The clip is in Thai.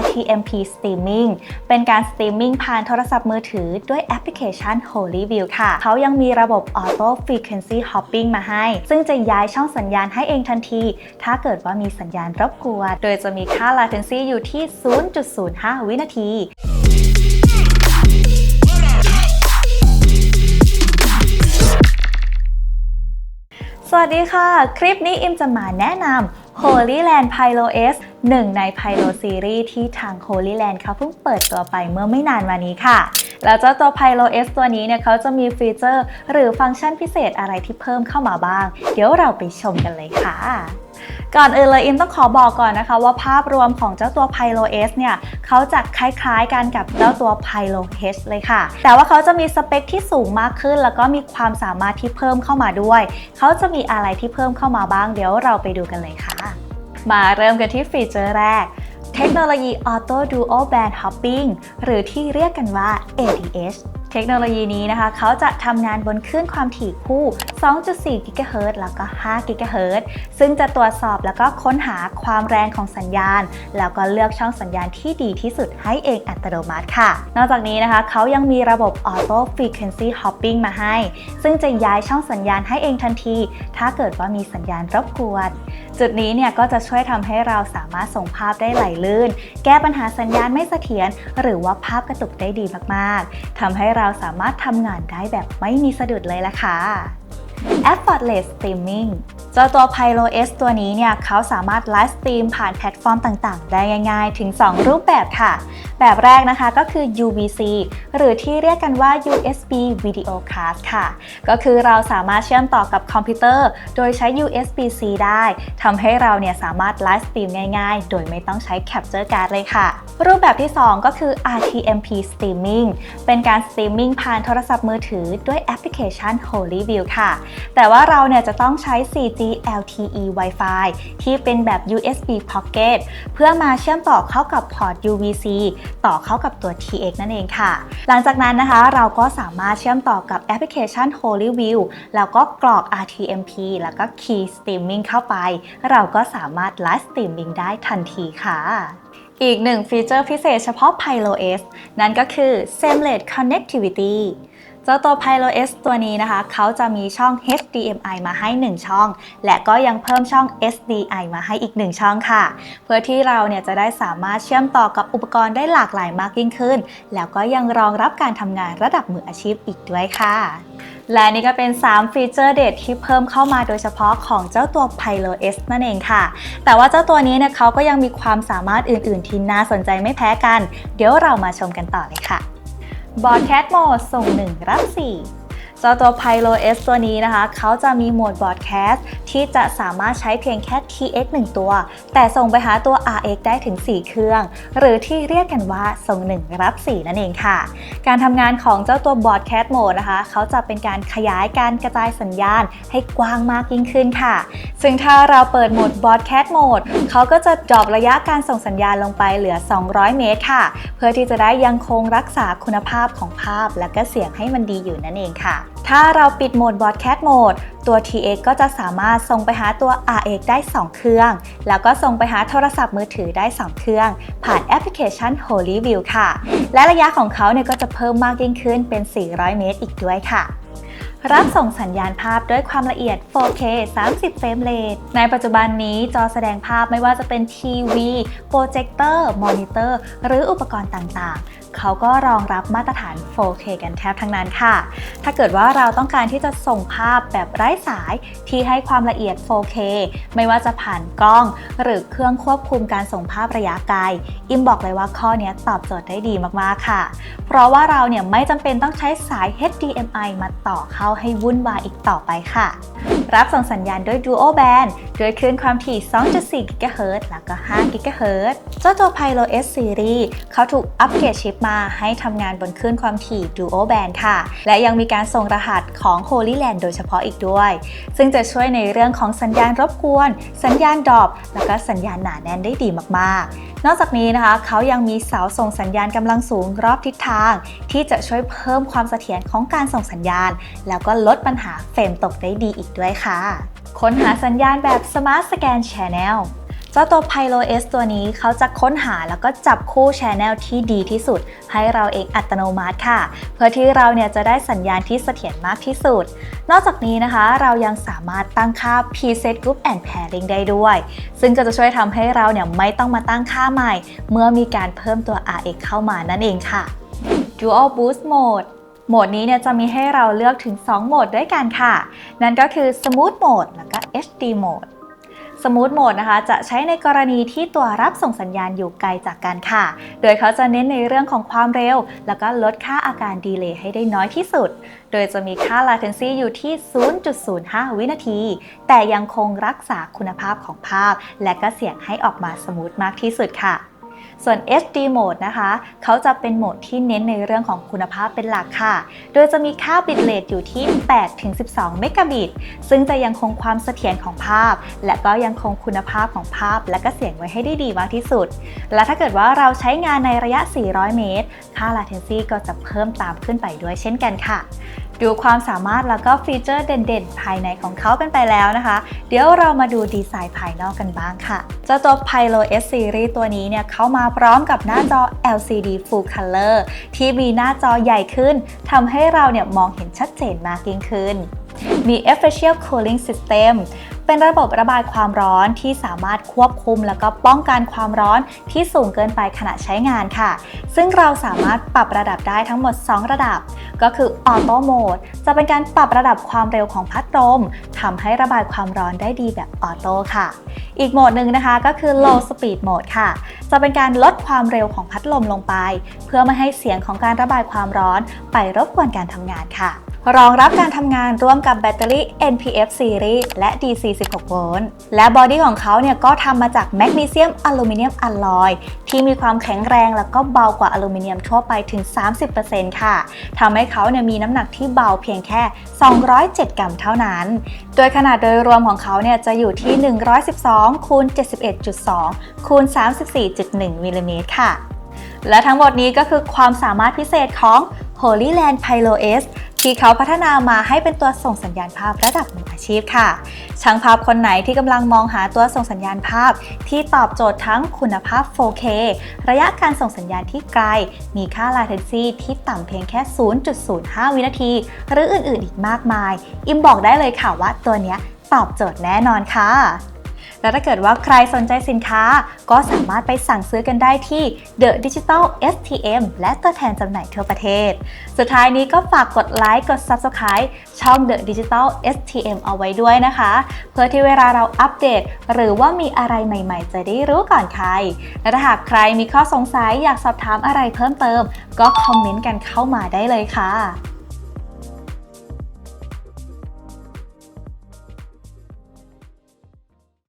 RTMP Streaming เป็นการสตรีมมิ่งผ่านโทรศัพท์มือถือด้วยแอปพลิเคชัน Holyview ค่ะ เขายังมีระบบ Auto Frequency Hopping มาให้ ซึ่งจะย้ายช่องสัญญาณให้เองทันที ถ้าเกิดว่ามีสัญญาณรบกวน โดยจะมีค่า latency อยู่ที่ 0.05 วินาทีสวัสดีค่ะ คลิปนี้อิมจะมาแนะนำ Holy Land Pyro S หนึ่งใน Pyro Series ที่ทาง Holy Land เขาเพิ่งเปิดตัวไปเมื่อไม่นานมานี้ค่ะ แล้วเจ้าตัว Pyro S ตัวนี้เนี่ยเขาจะมีฟีเจอร์ หรือฟังก์ชันพิเศษอะไรที่เพิ่มเข้ามาบ้าง เดี๋ยวเราไปชมกันเลยค่ะ ก่อนอื่นเลยอิมต้องขอบอกก่อนนะคะ ว่าภาพรวมของเจ้าตัว Pylo S เนี่ยเขาจะคล้ายๆกันกับเจ้าตัว Pylo H เลยค่ะ แต่ว่าเขาจะมีสเปคที่สูงมากขึ้น แล้วก็มีความสามารถที่เพิ่มเข้ามาด้วย เขาจะมีอะไรที่เพิ่มเข้ามาบ้างเดี๋ยวเราไปดูกันเลยค่ะ มาเริ่มกันที่ฟีเจอร์แรกเทคโนโลยี Auto Duo Band Hopping หรือที่เรียกกันว่า ADH เทคโนโลยีนี้นะคะ เขาจะทำงานบนคลื่นความถี่คู่ 2.4 GHz แล้วก็ 5 GHz ซึ่งจะตรวจสอบแล้วก็ค้นหาความแรงของสัญญาณ แล้วก็เลือกช่องสัญญาณที่ดีที่สุดให้เองอัตโนมัติค่ะ นอกจากนี้นะคะ เขายังมีระบบ Auto Frequency Hopping มาให้ ซึ่งจะย้ายช่องสัญญาณให้เองทันที ถ้าเกิดว่ามีสัญญาณรบกวน จุดนี้เนี่ยก็จะช่วยทำให้เราสามารถส่งภาพได้ไหลลื่น แก้ปัญหาสัญญาณไม่เสถียรหรือว่าภาพกระตุกได้ดีมากๆทำให้เราราสามารถทำงานได้แบบไม่มีสะดุดเลยล่ะค่ะ Effortless Streaming เจ้าตัว PyroS ตัวนี้เนี่ยเขาสามารถไลฟ์สตรีมผ่านแพลตฟอร์มต่าง ๆ ได้ง่าย ๆ ถึง 2 รูปแบบค่ะแบบแรกนะคะก็คือ UVC หรือที่เรียกกันว่า USB Video Card ค่ะ ก็คือเราสามารถเชื่อมต่อกับคอมพิวเตอร์ โดยใช้ USB-C ได้ทำให้เราเนี่ยสามารถไลฟ์สตรีมง่ายๆ โดยไม่ต้องใช้ Capture Card เลยค่ะ รูปแบบที่ 2 ก็คือ RTMP Streaming เป็นการสตรีมมิ่งผ่านโทรศัพท์มือถือด้วยแอปพลิเคชัน Holyview ค่ะ แต่ว่าเราเนี่ยจะต้องใช้ 4G LTE Wi-Fi ที่เป็นแบบ USB Pocket เพื่อมาเชื่อมต่อเข้ากับพอร์ต UVC ต่อเข้ากับตัว TX นั่นเองค่ะ หลังจากนั้นนะคะเราก็สามารถเชื่อมต่อกับแอปพลิเคชัน Holyview แล้วก็กรอก RTMP แล้วก็ Key Streaming เข้าไป เราก็สามารถไลฟ์สตรีมมิ่งได้ทันทีค่ะอีกหนึ่งฟีเจอร์พิเศษเฉพาะ Pylo S นั่นก็คือ Seamless Connectivity เจ้าตัว Pylo S ตัวนี้นะคะ เขาจะมีช่อง HDMI มาให้ 1 ช่อง และก็ยังเพิ่มช่อง SDI มาให้อีก 1 ช่องค่ะ เพื่อที่เราเนี่ยจะได้สามารถเชื่อมต่อกับอุปกรณ์ได้หลากหลายมากยิ่งขึ้น แล้วก็ยังรองรับการทำงานระดับมืออาชีพอีกด้วยค่ะ และนี่ก็เป็น 3 ฟีเจอร์เด็ดที่เพิ่มเข้ามาโดยเฉพาะของเจ้าตัว Pylo S นั่นเองค่ะ แต่ว่าเจ้าตัวนี้เนี่ยเขาก็ยังมีความสามารถอื่น ๆ ที่น่าสนใจไม่แพ้กัน เดี๋ยวเรามาชมกันต่อเลยค่ะ บอร์ดแคสโมส่งหนึ่งรับสี่ จ้าตัว Pylo S ตัวนี้นะคะ เขาจะมีโหมด Broadcast ที่จะสามารถใช้เพียงแค่ TX 1 ตัว แต่ส่งไปหาตัว RX ได้ถึง 4 เครื่อง หรือที่เรียกกันว่าส่ง 1 รับ 4 นั่นเองค่ะ การทำงานของเจ้าตัว Broadcast Mode นะคะ เขาจะเป็นการขยายการกระจายสัญญาณให้กว้างมากยิ่งขึ้นค่ะ ซึ่งถ้าเราเปิดโหมด Broadcast Mode เขาก็จะดรอประยะการส่งสัญญาณลงไปเหลือ 200 เมตรค่ะ เพื่อที่จะได้ยังคงรักษาคุณภาพของภาพและก็เสียงให้มันดีอยู่นั่นเองค่ะ ถ้าเราปิดโหมด Broadcast Mode ตัว TX ก็จะสามารถส่งไปหาตัว RX ได้ 2 เครื่อง แล้วก็ส่งไปหาโทรศัพท์มือถือได้ 2 เครื่อง ผ่านแอปพลิเคชัน Holyview ค่ะ และระยะของเขาเนี่ยก็จะเพิ่มมากยิ่งขึ้นเป็น 400 เมตรอีกด้วยค่ะรับส่งสัญญาณภาพด้วยความละเอียด 4K 30 เฟรมเรท ในปัจจุบันนี้จอแสดงภาพไม่ว่าจะเป็นทีวี โปรเจคเตอร์ มอนิเตอร์ หรืออุปกรณ์ต่างๆ เขาก็รองรับมาตรฐาน 4K กันแทบทั้งนั้นค่ะ ถ้าเกิดว่าเราต้องการที่จะส่งภาพแบบไร้สายที่ให้ความละเอียด 4K ไม่ว่าจะผ่านกล้อง หรือเครื่องควบคุมการส่งภาพระยะไกล อิมบอกเลยว่าข้อนี้ตอบโจทย์ได้ดีมากๆค่ะ เพราะว่าเราเนี่ยไม่จำเป็นต้องใช้สาย HDMI มาต่อเข้าให้วุ่นวายอีกต่อไปค่ะ รับส่งสัญญาณด้วย Duo Band ด้วยคลื่นความถี่ 2.4 GHz แล้วก็ 5 GHz เจ้าตัว Pylo S Series เขาถูกอัปเกรดชิปมาให้ทำงานบนคลื่นความถี่ Duo Band ค่ะ และยังมีการส่งรหัสของ Holy Land โดยเฉพาะอีกด้วย ซึ่งจะช่วยในเรื่องของสัญญาณรบกวน สัญญาณดรอปแล้วก็สัญญาณหนาแน่นได้ดีมากๆ นอกจากนี้นะคะเขายังมีเสาส่งสัญญาณกำลังสูงรอบทิศทาง ที่จะช่วยเพิ่มความเสถียรของการส่งสัญญาณ แล้วก็ลดปัญหาเฟรมตกได้ดีอีกด้วยค่ะ ค้นหาสัญญาณแบบ Smart Scan Channel เจ้าตัว p y l o S ตัวนี้เขาจะค้นหาแล้วก็จับคู่ชแนลที่ดีที่สุด ให้เราเองอัตโนมัติค่ะ เพื่อที่เราเนี่ยจะได้สัญญาณที่เสถียรมากที่สุด นอกจากนี้นะคะ เรายังสามารถตั้งค่า preset group and pairing ได้ด้วย ซึ่งก็จะช่วยทำให้เราเนี่ยไม่ต้องมาตั้งค่าใหม่ เมื่อมีการเพิ่มตัว RX เข้ามานั่นเองค่ะ Dual Boost Mode โหมดนี้เนี่ยจะมีให้เราเลือกถึง 2 โหมดด้วยกันค่ะ นั่นก็คือ Smooth Mode แล้วก็ HD Mode สมูทโหมดนะคะ จะใช้ในกรณีที่ตัวรับส่งสัญญาณอยู่ไกลจากกันค่ะ โดยเขาจะเน้นในเรื่องของความเร็ว แล้วก็ลดค่าอาการดีเลย์ให้ได้น้อยที่สุด โดยจะมีค่า latency อยู่ที่ 0.05 วินาที แต่ยังคงรักษาคุณภาพของภาพ และก็เสียงให้ออกมาสมูทมากที่สุดค่ะ ส่วน HD Mode นะคะ เขาจะเป็นโหมดที่เน้นในเรื่องของคุณภาพเป็นหลักค่ะ โดยจะมีค่าบิตเรทอยู่ที่ 8-12 เมกะบิต ซึ่งจะยังคงความเสถียรของภาพ และก็ยังคงคุณภาพของภาพ และก็เสียงไว้ให้ได้ดีมากที่สุด และถ้าเกิดว่าเราใช้งานในระยะ 400 เมตร ค่า latency ก็จะเพิ่มตามขึ้นไปด้วยเช่นกันค่ะ ดูความสามารถแล้วก็ฟีเจอร์เด่นๆ ภายในของเขากันไปแล้วนะคะ เดี๋ยวเรามาดูดีไซน์ภายนอกกันบ้างค่ะเจ้าตัว p y l o S Series ตัวนี้เนี่ยเขามาพร้อมกับหน้าจอ LCD Full Color ที่มีหน้าจอใหญ่ขึ้นทำให้เราเนี่ยมองเห็นชัดเจนมากยิ่งขึ้น มี Efficient Cooling System เป็นระบบระบายความร้อนที่สามารถควบคุมแล้วก็ป้องกันความร้อนที่สูงเกินไปขณะใช้งานค่ะ ซึ่งเราสามารถปรับระดับได้ทั้งหมด 2 ระดับ ก็คือ Auto Mode จะเป็นการปรับระดับความเร็วของพัดลมทำให้ระบายความร้อนได้ดีแบบออโต้ค่ะ อีกโหมดหนึ่งนะคะก็คือ Low Speed Mode ค่ะ จะเป็นการลดความเร็วของพัดลมลงไป เพื่อไม่ให้เสียงของการระบายความร้อนไปรบกวนการทำงานค่ะ รองรับการทำงานร่วมกับแบตเตอรี่ NPF Series และ DC 16 โวลต์ และบอดี้ของเขาเนี่ยก็ทำมาจากแมกนีเซียมอลูมิเนียมอลลอยที่มีความแข็งแรงแล้วก็เบากว่าอลูมิเนียมทั่วไปถึง 30%ค่ะทำให้เขาเนี่ยมีน้ำหนักที่เบาเพียงแค่ 207 กรัมเท่านั้น โดยขนาดโดยรวมของเขาเนี่ยจะอยู่ที่ 112คูณ71.2คูณ34.1มิลลิเมตรค่ะ และทั้งหมดนี้ก็คือความสามารถพิเศษของ Holyland Pylo S ที่เขาพัฒนามาให้เป็นตัวส่งสัญญาณภาพระดับมืออาชีพค่ะ ช่างภาพคนไหนที่กำลังมองหาตัวส่งสัญญาณภาพ ที่ตอบโจทย์ทั้งคุณภาพ 4K ระยะการส่งสัญญาณที่ไกล มีค่า latency ที่ต่ำเพียงแค่ 0.05 วินาที หรืออื่นๆอีกมากมาย อิมบอกได้เลยค่ะว่าตัวนี้ตอบโจทย์แน่นอนค่ะ และถ้าเกิดว่าใครสนใจสินค้า ก็สามารถไปสั่งซื้อกันได้ที่ The Digital STM และตัวแทนจำหน่ายทั่วประเทศ สุดท้ายนี้ก็ฝากกดไลค์กด Subscribe ช่อง The Digital STM เอาไว้ด้วยนะคะ เพื่อที่เวลาเราอัปเดต หรือว่ามีอะไรใหม่ ๆ จะได้รู้ก่อนใคร และถ้าหากใครมีข้อสงสัยอยากสอบถามอะไรเพิ่มเติม ก็คอมเมนต์กันเข้ามาได้เลยค่ะ